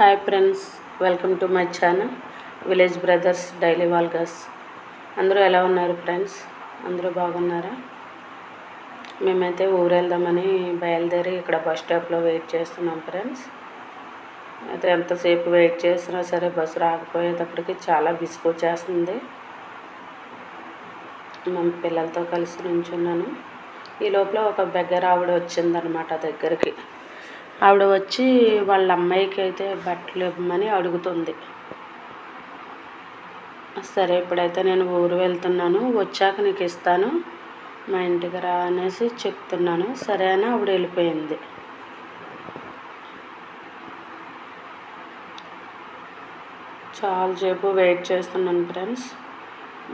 Hi friends welcome to my channel village brothers daily vloggers అందరూ ఎలా ఉన్నారు friends అందరూ బాగున్నారా? మేమైతే ఊరు వెళ్దామని బయలుదేరి ఇక్కడ బస్ స్టాప్లో వెయిట్ చేస్తున్నాం ఫ్రెండ్స్ అయితే ఎంతసేపు వెయిట్ చేసినా సరే బస్సు రాకపోయేటప్పటికి చాలా విసుగొచ్చేస్తుంది మా పిల్లలతో కలిసి నుంచున్నాను. ఈ లోపల ఒక బెగ్గర ఆవిడ వచ్చిందనమాట దగ్గరికి. ఆవిడ వచ్చి వాళ్ళ అమ్మాయికి అయితే బట్టలు ఇవ్వమని అడుగుతుంది. సరే ఇప్పుడైతే నేను ఊరు వెళ్తున్నాను వచ్చాక నీకు ఇస్తాను మా ఇంటికి రా అనేసి చెప్తున్నాను. సరే అని ఆవిడ వెళ్ళిపోయింది. చాలాసేపు వెయిట్ చేస్తున్నాను ఫ్రెండ్స్.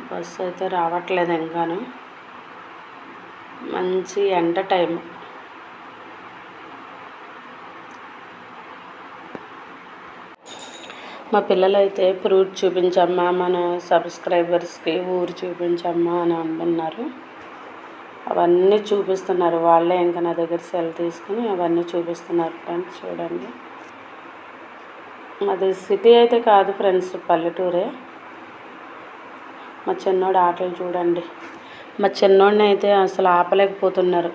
బస్సు అయితే రావట్లేదు ఇంకాను. మంచి ఎండ టైం మా పిల్లలు అయితే ఫ్రూట్ చూపించమ్మా మన సబ్స్క్రైబర్స్కి ఊరు చూపించమ్మా అని అంటున్నారు. అవన్నీ చూపిస్తున్నారు. వాళ్ళే ఇంకా నా దగ్గర సెల్ తీసుకుని అవన్నీ చూపిస్తున్నారు ఫ్రెండ్స్ చూడండి. అది సిటీ అయితే కాదు ఫ్రెండ్స్ పల్లెటూరే. మా చిన్నోడు ఆటలు చూడండి. మా చిన్నోడిని అయితే అసలు ఆపలేకపోతున్నారు.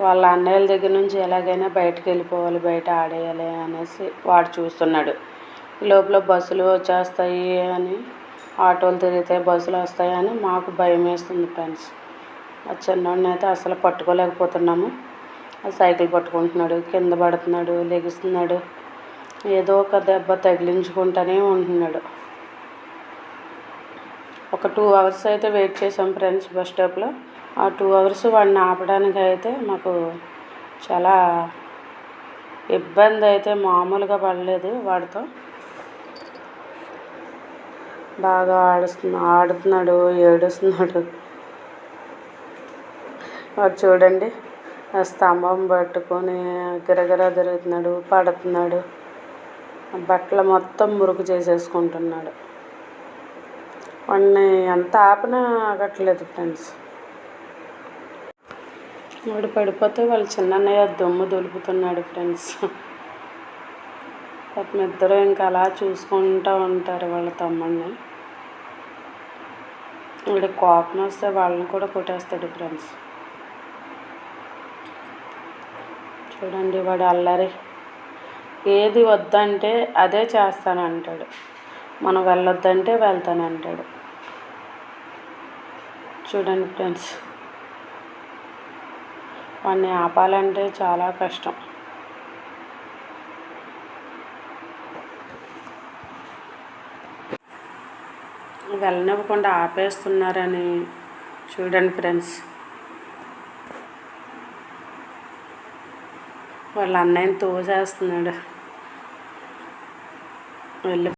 వాళ్ళ అన్నయ్యల దగ్గర నుంచి ఎలాగైనా బయటకు వెళ్ళిపోవాలి బయట ఆడేయాలి అనేసి వాడు చూస్తున్నాడు. లోపల బస్సులు వచ్చేస్తాయి అని ఆటోలు తిరిగితే బస్సులు వస్తాయి అని మాకు భయం వేస్తుంది ఫ్రెండ్స్. ఆ చిన్నోడిని అయితే అసలు పట్టుకోలేకపోతున్నాము. సైకిల్ పట్టుకుంటున్నాడు కింద పడుతున్నాడు లెగుస్తున్నాడు ఏదో ఒక దెబ్బ తగిలించుకుంటూనే ఉంటున్నాడు. ఒక టూ అవర్స్ అయితే వెయిట్ చేసాం ఫ్రెండ్స్ బస్ స్టాప్లో. ఆ టూ అవర్స్ వాడిని ఆపడానికి అయితే మాకు చాలా ఇబ్బంది అయితే మామూలుగా పడలేదు వాడితో. బాగా ఆడుస్తున్నా ఆడుతున్నాడు ఏడుస్తున్నాడు. వాడు చూడండి ఆ స్తంభం పట్టుకొని గిరగిర తిరుగుతున్నాడు పడుతున్నాడు. బట్టలు మొత్తం మురుగు చేసేసుకుంటున్నాడు. వాడిని ఎంత ఆపినా ఆగట్లేదు ఫ్రెండ్స్. వాడు పడిపోతే వాళ్ళ చిన్నన్నయ్య దుమ్ము దులుపుతున్నాడు ఫ్రెండ్స్. పాపం ఇద్దరు ఇంకా అలా చూసుకుంటూ ఉంటారు వాళ్ళ తమ్ముడిని. వీడి కోపం వస్తే వాళ్ళని కూడా కొట్టేస్తాడు ఫ్రెండ్స్. చూడండి వాడు అల్లరి. ఏది వద్దంటే అదే చేస్తానంటాడు. మనం వెళ్ళొద్దంటే వెళ్తానంటాడు. చూడండి ఫ్రెండ్స్. వాడిని ఆపాలంటే చాలా కష్టం. వెళ్ళనివ్వకుండా ఆపేస్తున్నారని చూడండి ఫ్రెండ్స్. వాళ్ళ అన్నయ్యని తోసేస్తున్నాడు. వెళ్ళి